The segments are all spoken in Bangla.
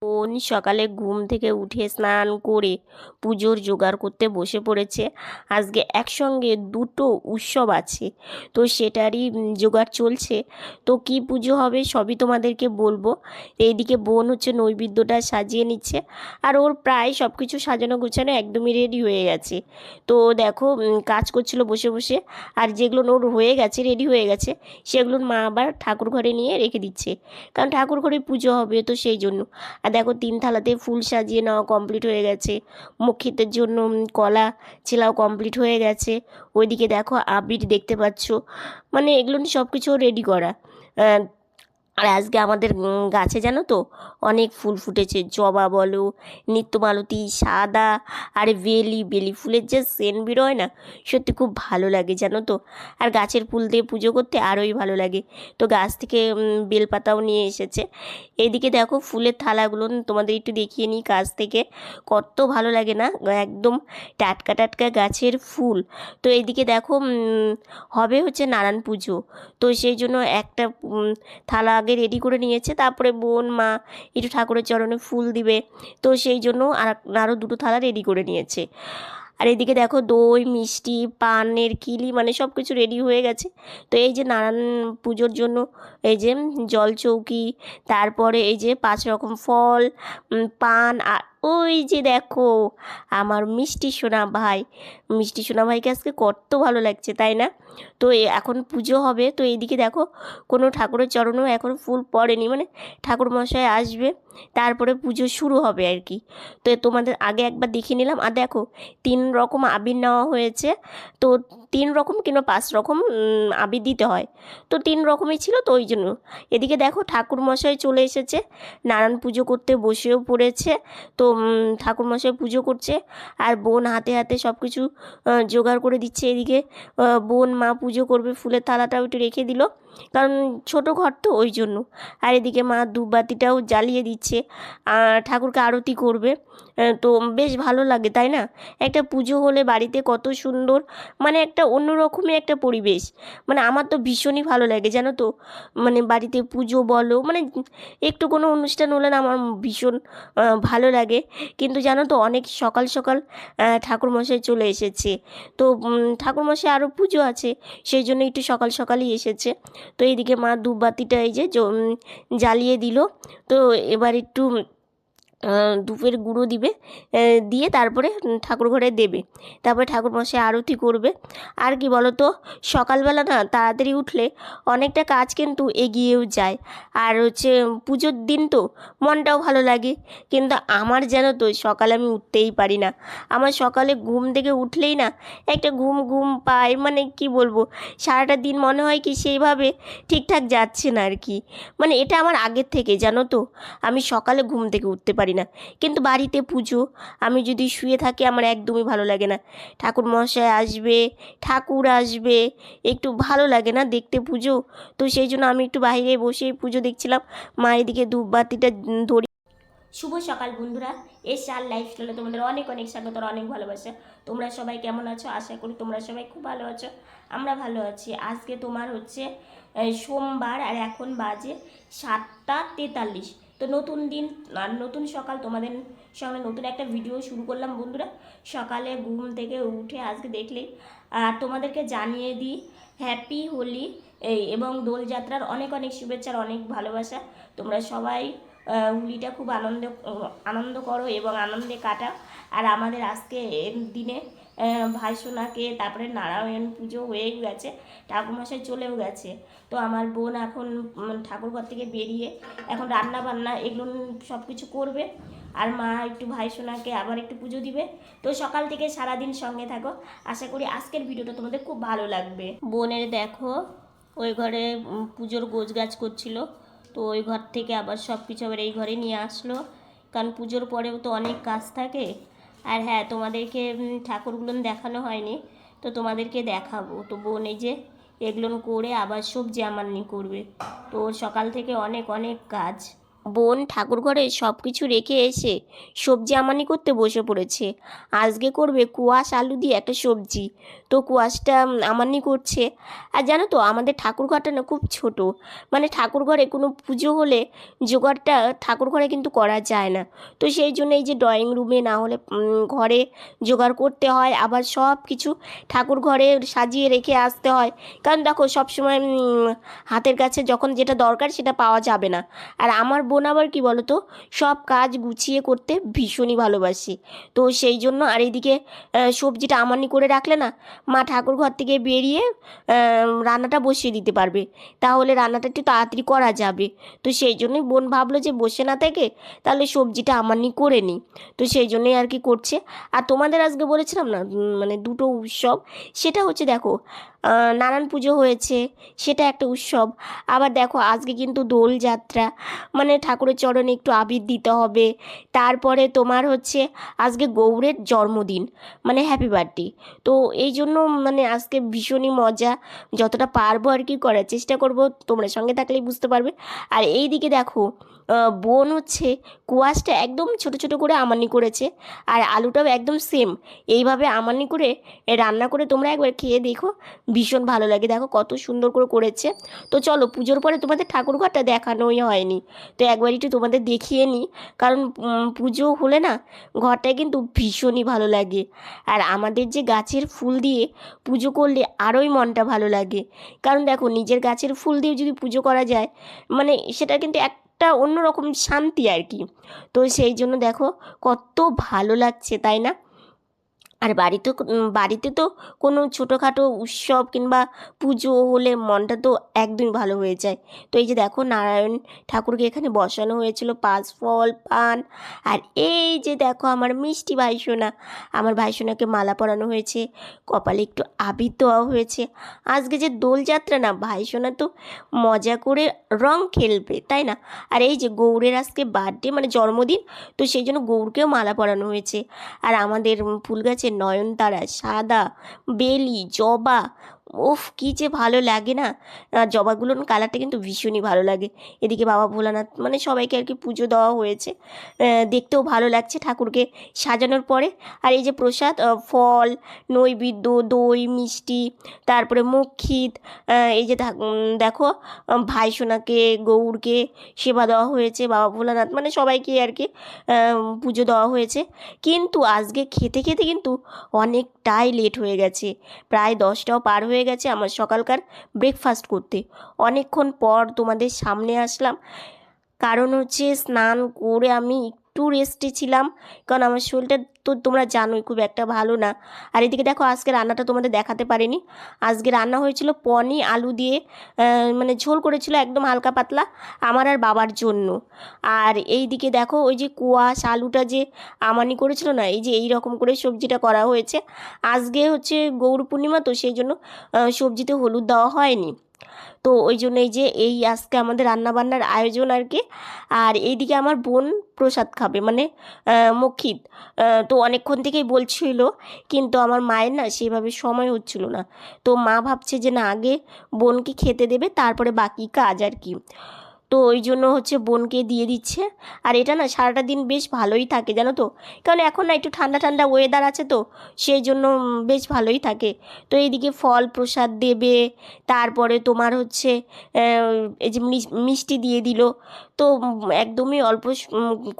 o বোন সকালে ঘুম থেকে উঠে স্নান করে পুজোর জোগাড় করতে বসে পড়েছে। আজকে একসঙ্গে দুটো উৎসব আছে। তো সেটারই জোগাড় চলছে। তো কি পুজো হবে সবই তোমাদেরকে বলব। এইদিকে বোন হচ্ছে নৈবেদ্যটা সাজিয়ে নিচ্ছে। আর ওর প্রায় সব কিছু সাজানো গোছানো একদমই রেডি হয়ে গেছে। তো দেখো কাজ করছিল বসে বসে। আর যেগুলো ওর হয়ে গেছে রেডি হয়ে গেছে সেগুলোর মা আবার ঠাকুর ঘরে নিয়ে রেখে দিচ্ছে। কারণ ঠাকুর ঘরে পুজো হবে তো সেই জন্য। আর দেখো তিন থালাতে ফুল সাজিয়ে নেওয়া কমপ্লিট হয়ে গেছে। মক্ষিতের জন্য কলা ছেলাও কমপ্লিট হয়ে গেছে। ওইদিকে দেখো আবির দেখতে পাচ্ছ। মানে এগুলো সব কিছু রেডি করা। আর আজকে আমাদের গাছে জানো তো অনেক ফুল ফুটেছে। জবা বলো নিত্যমালতী সাদা আর বেলি বেলি ফুলের যে সেন বেরোয় না, সত্যি খুব ভালো লাগে জানো তো। আর গাছের ফুল দিয়ে পুজো করতে আরোই ভালো লাগে। তো গাছ থেকে বেলপাতাও নিয়ে এসেছে। এদিকে দেখো ফুলের থালাগুলো, তোমাদের একটু দেখিয়ে নিই গাছ থেকে। কত ভালো লাগে না, একদম টাটকা টাটকা গাছের ফুল। তো এইদিকে দেখো হবে হচ্ছে নারায়ণ পুজো। তো সেই জন্য একটা থালা আগে রেডি করে নিয়েছে, তারপরে বোন, মা একটু ঠাকুরের চরণে ফুল দিবে। তো সেই জন্য আর আরও দুটো থালা রেডি করে নিয়েছে। আর এদিকে দেখো দই, মিষ্টি, পানের কিলি মানে সব কিছু রেডি হয়ে গেছে। তো এই যে নানান পুজোর জন্য এই যে জল চৌকি, তারপরে এই যে পাঁচ রকম ফল পান আর ওই যে দেখো, আমার মিষ্টি সোনা ভাই। মিষ্টি সোনা ভাইকে আজকে কত ভালো লাগছে, তাই না? তো এখন পুজো হবে, তো এইদিকে দেখো, কোনো ঠাকুরের চরণেও এখন ফুল পড়েনি। মানে ঠাকুর মশাই আসবে, তারপরে পুজো শুরু হবে আর কি। তো তোমাদের আগে একবার দেখিয়ে নিলাম। আর দেখো, তিন রকম আবির নেওয়া হয়েছে। তো তিন রকম কিংবা পাঁচ রকম আবির দিতে হয়। তো তিন রকমই ছিল, তো ওই জন্য। এদিকে দেখো ঠাকুর মশাই চলে এসেছে, নারায়ণ পুজো করতে বসেও পড়েছে, তো ঠাকুরমশাই ঠাকুর মশাই পুজো করছে, আর বোন হাতে হাতে সব কিছু জোগাড় করে দিচ্ছে এদিকে। বোন মা পুজো করবে, ফুলের থালাটাও একটু রেখে দিল। কারণ ছোট ঘর তো ওই জন্য। আর এদিকে মা ধূপবাতিটাও জ্বালিয়ে দিচ্ছে, আর ঠাকুরকে আরতি করবে। তো বেশ ভালো লাগে, তাই না? একটা পুজো হলে বাড়িতে কত সুন্দর মানে একটা অন্যরকমই একটা পরিবেশ। মানে আমার তো ভীষণই ভালো লাগে, জানো তো? মানে বাড়িতে পুজো বলো মানে একটু কোনো অনুষ্ঠান হলে না আমার ভীষণ ভালো লাগে। কিন্তু জানো তো, অনেক সকাল সকাল ঠাকুরমশাই চলে এসেছে। তো ঠাকুরমশাই আরও পুজো আছে, সেই জন্য একটু সকাল সকালই এসেছে। তো এইদিকে মা ধূপবাতিটা এই যে জ্বালিয়ে দিল। তো এবার একটু ধূপের গুঁড়ো দিবে দিয়ে তারপরে ঠাকুর ঘরে দেবে। তারপরে ঠাকুর মশাই আরতি করবে। আর কি বলো তো সকালবেলা না তাড়াতাড়ি উঠলে অনেকটা কাজ কিন্তু এগিয়েও যায়। আর হচ্ছে পুজোর দিন তো মনটাও ভালো লাগে। কিন্তু আমার যেন তো সকালে আমি উঠতেই পারি না। আমার সকালে ঘুম থেকে উঠলেই না একটা ঘুম ঘুম পাই মানে কি বলব, সারাটা দিন মনে হয় কি সেইভাবে ঠিকঠাক যাচ্ছে না আর কি। মানে এটা আমার আগের থেকে, জানো তো? আমি সকালে ঘুম থেকে উঠতে পারি না। কিন্তু বাড়িতে পুজো, আমি যদি শুয়ে থাকি আমার একদমই ভালো লাগে না। ঠাকুর মশাই আসবে, ঠাকুর আসবে, একটু ভালো লাগে না দেখতে পুজো। তো সেই জন্য আমি একটু বাইরে বসে পুজো দেখছিলাম, মা এদিকে ধূপবাতিটা ধরি শুভ সকাল বন্ধুরা এই সার লাইফস্টাইলে তোমাদের অনেক অনেক স্বাগত আর অনেক ভালোবাসা। তোমরা সবাই কেমন আছো? আশা করি তোমরা সবাই খুব ভালো আছো, আমরা ভালো আছি। আজকে তোমার হচ্ছে সোমবার আর এখন বাজে সাতটা তেতাল্লিশ। তো নতুন দিন আর নতুন সকাল, তোমাদের সঙ্গে নতুন একটা ভিডিও শুরু করলাম বন্ধুরা। সকালে ঘুম থেকে উঠে আজকে দেখলেই আর তোমাদেরকে জানিয়ে দিই হ্যাপি হোলি। এই এবং দোলযাত্রার অনেক অনেক শুভেচ্ছার অনেক ভালোবাসা। তোমরা সবাই হোলিটা খুব আনন্দ আনন্দ করো এবং আনন্দে কাটাও। আর আমাদের আজকে দিনে ভাইসোনাকে তারপরে নারায়ণ পুজো হয়ে গেছে, ঠাকুরমশাই চলেও গেছে। তো আমার বোন এখন ঠাকুরঘর থেকে বেরিয়ে এখন রান্না বান্না এগুলো সব কিছু করবে। আর মা একটু ভাইসোনাকে আবার একটু পুজো দিবে। তো সকাল থেকে সারাদিন সঙ্গে থাকো। আশা করি আজকের ভিডিওটা তোমাদের খুব ভালো লাগবে। বোনের দেখো, ওই ঘরে পুজোর গোছ গাছ করছিল। তো ওই ঘর থেকে আবার সব কিছু আবার এই ঘরে নিয়ে আসলো। কারণ পুজোর পরেও তো অনেক কাজ থাকে। আর হ্যাঁ তোমাদেরকে ঠাকুরগুলো দেখানো হয়নি, তো তোমাদেরকে দেখাবো। তো বোন এই যে এগুলো করে আবার সবজি আমার নিয়ে করবে। তো সকাল থেকে অনেক অনেক কাজ। বোন ঠাকুর ঘরে সব কিছু রেখে এসে সবজি আমানি করতে বসে পড়েছে। আজকে করবে কুয়াশ আলু দিয়ে একটা সবজি। তো কুয়াশটা আমানি করছে। আর জানো তো, আমাদের ঠাকুর ঘরটা না খুব ছোট। মানে ঠাকুর ঘরে কোনো পুজো হলে জোগাড়টা ঠাকুর ঘরে কিন্তু করা যায় না। তো সেই জন্য এই যে ড্রয়িং রুমে না হলে ঘরে জোগাড় করতে হয়। আবার সব কিছু ঠাকুর ঘরে সাজিয়ে রেখে আসতে হয়। কারণ দেখো, সবসময় হাতের কাছে যখন যেটা দরকার সেটা পাওয়া যাবে না। আর আমার বোন আবার কি বলো তো সব কাজ গুছিয়ে করতে ভীষণই ভালোবাসে। তো সেই জন্য আর এইদিকে সবজিটা আমানি করে রাখলে না, মা ঠাকুর ঘর থেকে বেরিয়ে রান্নাটা বসিয়ে দিতে পারবে। তাহলে রান্নাটা একটু তাড়াতাড়ি করা যাবে। তো সেই জন্যই বোন ভাবলো যে বসে না থেকে তাহলে সবজিটা আমানি করে নিই। তো সেই জন্যই আর কি করছে। আর তোমাদের আজকে বলেছিলাম না মানে দুটো উৎসব, সেটা হচ্ছে দেখো নারায়ণ পুজো হয়েছে, সেটা একটা উৎসব। আবার দেখো, আজকে কিন্তু দোলযাত্রা মানে ঠাকুরের চরণে একটু আবির দিতে হবে। তারপরে তোমার হচ্ছে আজকে গৌরের জন্মদিন। মানে হ্যাপি বার্থডে তো এই জন্য মানে আজকে ভীষণই মজা। যতটা পারব আর কি করার চেষ্টা করব, তোমরা সঙ্গে থাকলেই বুঝতে পারবে। আর এই দিকে দেখো বোন হচ্ছে কুয়াশটা একদম ছোট ছোট করে আমানি করেছে। আর আলুটাও একদম সেম এইভাবে আমানি করে রান্না করে তোমরা একবার খেয়ে দেখো। ভীষণ ভালো লাগে। দেখো কত সুন্দর করে করেছে। তো চলো পুজোর পরে তোমাদের ঠাকুর ঘরটা দেখানোই হয়নি। তো একবার একটু তোমাদের দেখিয়ে নিই কারণ পুজো হলে না ঘরটায় কিন্তু ভীষণই ভালো লাগে। আর আমাদের যে গাছের ফুল দিয়ে পুজো করলে আরোই মনটা ভালো লাগে। কারণ দেখো নিজের গাছের ফুল দিয়ে যদি পুজো করা যায় মানে সেটা কিন্তু এক একটা অন্যরকম শান্তি আর কি। তো সেই জন্য দেখো কত ভালো লাগছে, তাই না? আর বাড়িতে বাড়িতে তো কোনো ছোটোখাটো উৎসব কিংবা পুজো হলে মনটা তো একদমই ভালো হয়ে যায়। তো এই যে দেখো নারায়ণ ঠাকুরকে এখানে বসানো হয়েছিল পাঁচ ফল, পান। আর এই যে দেখো আমার মিষ্টি ভাইসোনা, আমার ভাইসোনাকে মালা পরানো হয়েছে, কপালে একটু আবির দেওয়া হয়েছে। আজকে যে দোলযাত্রা না, ভাইসোনা তো মজা করে রং খেলবে, তাই না? আর এই যে গৌরের আজকে বার্থডে মানে জন্মদিন, তো সেই জন্য গৌরকেও মালা পরানো হয়েছে। আর আমাদের ফুল ফুল গাছের নয়নতারা সাদা বেলি জবা উফ, কী যে ভালো লাগে না। জবাগুলোর কালারটা কিন্তু ভীষণই ভালো লাগে। এদিকে বাবা ভোলানাথ মানে সবাইকে আর কি পুজো দেওয়া হয়েছে। দেখতেও ভালো লাগছে ঠাকুরকে সাজানোর পরে। আর এই যে প্রসাদ ফল, নৈবেদ্য, দই, মিষ্টি, তারপরে মুখিত এই যে দেখো ভাই সোনাকে, গৌরকে সেবা দেওয়া হয়েছে, বাবা ভোলানাথ মানে সবাইকে আর কি পুজো দেওয়া হয়েছে। কিন্তু আজকে খেতে খেতে কিন্তু অনেকটাই লেট হয়ে গেছে। প্রায় দশটাও পার হয়ে গেছে আমার সকালকার ব্রেকফাস্ট করতে। অনেকক্ষণ পর তোমাদের সামনে আসলাম। কারণ হচ্ছে স্নান করে আমি একটু রেস্টে ছিলাম। কারণ আমার শরীরটা তো তোমরা জানোই খুব একটা ভালো না। আর এদিকে দেখো, আজকে রান্নাটা তোমাদের দেখাতে পারিনি। আজকে রান্না হয়েছিল পনি আলু দিয়ে মানে ঝোল করেছিল একদম হালকা পাতলা আমার আর বাবার জন্য। আর এই দিকে দেখো, ওই যে কুয়াশ, আলুটা যে আমানি করেছিল না, এই যে এই রকম করে সবজিটা করা হয়েছে। আজকে হচ্ছে গৌর পূর্ণিমা, তো সেই জন্য সবজিতে হলুদ দেওয়া হয়নি। তো ওই জন্যই যে এই আজকে আমাদের রান্নাবান্নার আয়োজন আর কি। আর এইদিকে আমার বোন প্রসাদ খাবে মানে মক্ষিত তো অনেকক্ষণ থেকেই বলছিল, কিন্তু আমার মায়ের না সেভাবে সময় হচ্ছিল না। তো মা ভাবছে যে না, আগে বোনকে খেতে দেবে, তারপরে বাকি কাজ আর কি। তো ওই জন্য হচ্ছে বোনকে দিয়ে দিচ্ছে। আর এটা না সারাটা দিন বেশ ভালোই থাকে, জানো তো? কারণ এখন না একটু ঠান্ডা ঠান্ডা ওয়েদার আছে তো, সেই জন্য বেশ ভালোই থাকে। তো এইদিকে ফল প্রসাদ দেবে, তারপরে তোমার হচ্ছে এই যে মিষ্টি দিয়ে দিল। তো একদমই অল্প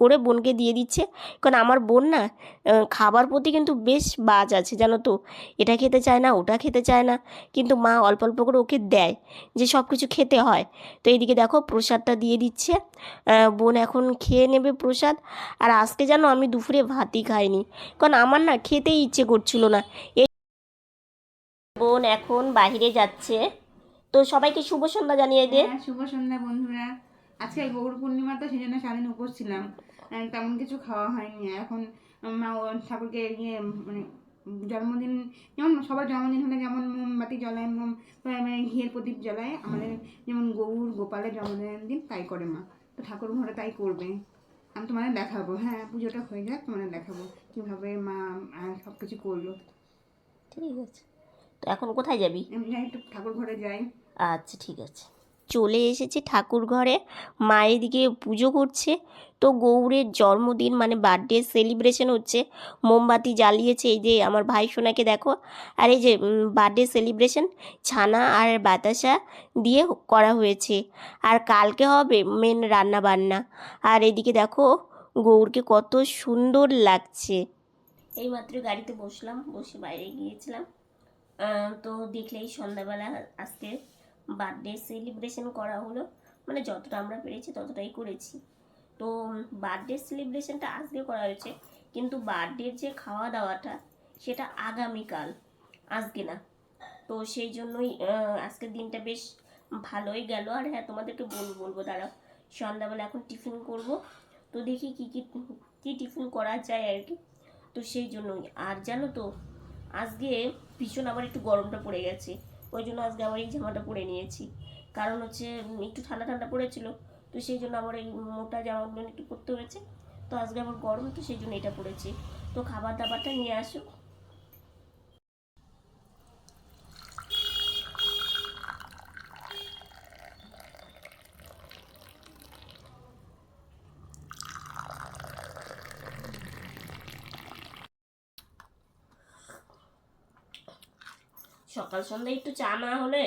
করে বোনকে দিয়ে দিচ্ছে। কারণ আমার বোন না খাবার প্রতি কিন্তু বেশ বাজ আছে জানো তো। এটা খেতে চায় না ওটা খেতে চায় না। কিন্তু মা অল্প অল্প করে ওকে দেয় যে সব কিছু খেতে হয়। তো এইদিকে দেখো প্রসাদটা দিয়ে দিচ্ছে। বোন এখন খেয়ে নেবে প্রসাদ। আর আজকে জানো আমি দুপুরে ভাতই খাইনি। কারণ আমার না খেতেই ইচ্ছে করছিল না। বোন এখন বাইরে যাচ্ছে। তো সবাইকে শুভ সন্ধ্যা জানিয়ে দে। হ্যাঁ, শুভ সন্ধ্যা বন্ধুরা। আজকে গৌর পূর্ণিমা তো সেই জন্য সারাদিন উপোস ছিলাম। তেমন কিছু খাওয়া হয়নি। এখন মা ও ঠাকুরকে ইয়ে মানে জন্মদিন যেমন সবার জন্মদিন হলে যেমন মোমবাতি জ্বলায় মোম মানে ঘিয়ের প্রদীপ জ্বলায় আমাদের যেমন গৌর গোপালের জন্মদিনের দিন তাই করে মা। তো ঠাকুর ঘরে তাই করবে। আমি তোমাদের দেখাবো। হ্যাঁ পুজোটা হয়ে যাক তোমাদের দেখাবো কীভাবে মা সব কিছু করল। ঠিক আছে। তো এখন কোথায় যাবি? আমি যাই একটু ঠাকুর ঘরে যাই। আচ্ছা ঠিক আছে। চলে এসেছে ঠাকুর ঘরে। মা এদিকে পুজো করছে। তো গৌরের জন্মদিন মানে বার্থডে সেলিব্রেশন হচ্ছে। মোমবাতি জ্বালিয়েছে এই যে আমার ভাই সোনাকে দেখো। আর এই যে বার্থডে সেলিব্রেশন ছানা আর বাতাসা দিয়ে করা হয়েছে। আর কালকে হবে মেন রান্না বান্না আর এদিকে দেখো, গৌরকে কত সুন্দর লাগছে। এইমাত্র গাড়িতে বসলাম, বসে বাইরে গিয়েছিলাম। তো দেখলেই সন্ধ্যাবেলা আজকে বার্থডে সেলিব্রেশন করা হলো। মানে যতটা আমরা পেরেছি ততটাই করেছি। তো বার্থডে সেলিব্রেশনটা আজকে করা হয়েছে। কিন্তু বার্থডের যে খাওয়া দাওয়াটা সেটা আগামীকাল। আজকে না। তো সেই জন্যই আজকের দিনটা বেশ ভালোই গেল। আর হ্যাঁ তোমাদেরকে বলব বলব, দাঁড়াও। সন্ধ্যাবেলা এখন টিফিন করব। তো দেখি কী কী কী টিফিন করা যায় আর কি। তো সেই জন্যই। আর জানো তো, আজকে ভীষণ আবার একটু গরমটা পড়ে গেছে। ওই জন্য আজকে আমার এই জামাটা পরে নিয়েছি। কারণ হচ্ছে একটু ঠান্ডা ঠান্ডা পড়েছিল, তো সেই জন্য আমার এই মোটা জামাগুলো একটু পরতে হয়েছে। তো আজকে আমার গরম, তো সেই জন্য এটা পড়েছি তো খাবার দাবারটা নিয়ে আসুক। সকাল সন্ধ্যায় একটু চা না হলে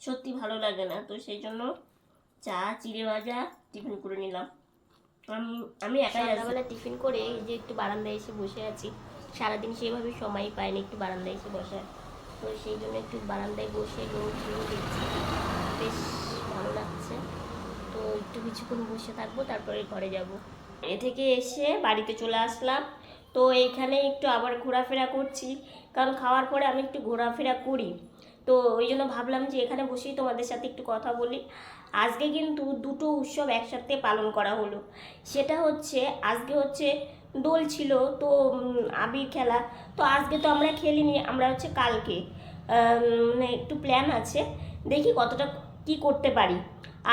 সত্যি ভালো লাগে না। তো সেই জন্য চা, চিড়ে ভাজা টিফিন করে নিলাম। আমি আমি একাই সন্ধ্যাবেলা টিফিন করে এই যে একটু বারান্দায় এসে বসে আছি। সারাদিন সেভাবে সময় পাইনি একটু বারান্দায় এসে বসার। তো সেই জন্য একটু বারান্দায় বসে রোদ রোদ দেখছি। বেশ ভালো লাগছে। তো একটু কিছুক্ষণ বসে থাকব, তারপরে ঘরে যাব। এ থেকে এসে বাড়িতে চলে আসলাম। তো এইখানে একটু আবার ঘোরাফেরা করছি, কারণ খাওয়ার পরে আমি একটু ঘোরাফেরা করি। তো ওই জন্য ভাবলাম যে এখানে বসেই তোমাদের সাথে একটু কথা বলি। আজকে কিন্তু দুটো উৎসব একসাথে পালন করা হলো। সেটা হচ্ছে, আজকে হচ্ছে দোল ছিল, তো আবির খেলা। তো আজকে তো আমরা খেলিনি, আমরা হচ্ছে কালকে। মানে একটু প্ল্যান আছে, দেখি কতটা কি করতে পারি।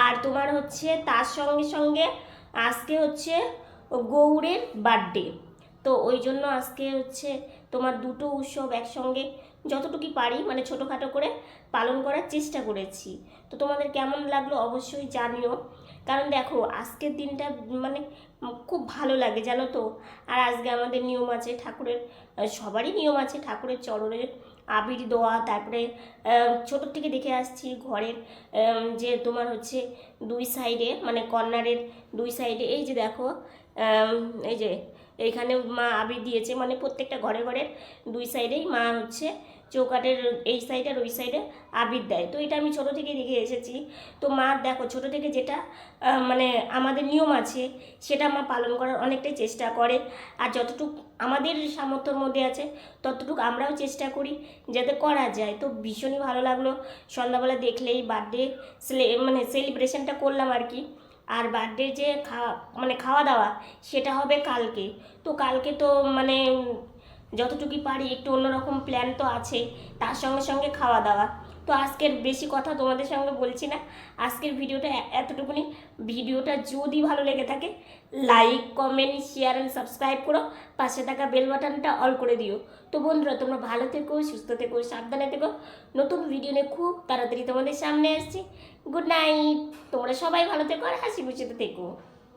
আর তোমার হচ্ছে, তার সঙ্গে সঙ্গে আজকে হচ্ছে গৌড়ের বার্থডে তো ওই জন্য আজকে হচ্ছে তোমার দুটো উৎসব একসঙ্গে যতটুকু পারি মানে ছোটোখাটো করে পালন করার চেষ্টা করেছি। তো তোমাদের কেমন লাগল অবশ্যই জানিও। কারণ দেখো, আজকের দিনটা মানে খুব ভালো লাগে, জানো তো? আর আজকে আমাদের নিয়ম আছে ঠাকুরের, সবারই নিয়ম আছে ঠাকুরের চরণে আবির দেওয়া। তারপরে ছোটোর থেকে দেখে আসছি ঘরের যে তোমার হচ্ছে দুই সাইডে মানে কর্নারের দুই সাইডে, এই যে দেখো এই যে এইখানে মা আবির দিয়েছে মানে প্রত্যেকটা ঘরে ঘরে দুই সাইডেই মা হচ্ছে চৌকাটের এই সাইডে আর ওই সাইডে আবির দেয়। তো এটা আমি ছোটো থেকে দেখে এসেছি। তো মা দেখো, ছোটো থেকে যেটা মানে আমাদের নিয়ম আছে, সেটা মা পালন করার অনেকটাই চেষ্টা করে। আর যতটুকু আমাদের সামর্থ্যর মধ্যে আছে, ততটুকু আমরাও চেষ্টা করি যাতে করা যায়। তো ভীষণই ভালো লাগল। সন্ধ্যাবেলা দেখলেই বার্থডে মানে সেলিব্রেশনটা করলাম আর কি। আর বার্থডে যে খাওয়া মানে খাওয়া দাওয়া, সেটা হবে কালকে। তো কালকে তো মানে যতটুকু পারি, একটু অন্যরকম প্ল্যান তো আছে, তার সঙ্গে সঙ্গে খাওয়া দাওয়া। আজকের বেশি কথা তোমাদের সঙ্গে বলছি না। আজকের ভিডিওটা এতটুকুনি। ভিডিওটা যদি ভালো লেগে থাকে like comment share and subscribe করো। পাশে থাকা বেল বাটনটা অল করে দিও। তো বন্ধুরা, তোমরা ভালো থেকো, সুস্থ থেকো, সাবধানে থেকো। নতুন ভিডিও নিয়ে খুব তাড়াতাড়ি তোমাদের সামনে আসছি। গুড নাইট তোমরা সবাই ভালো থেকো আর হাসি খুশিতে থেকো।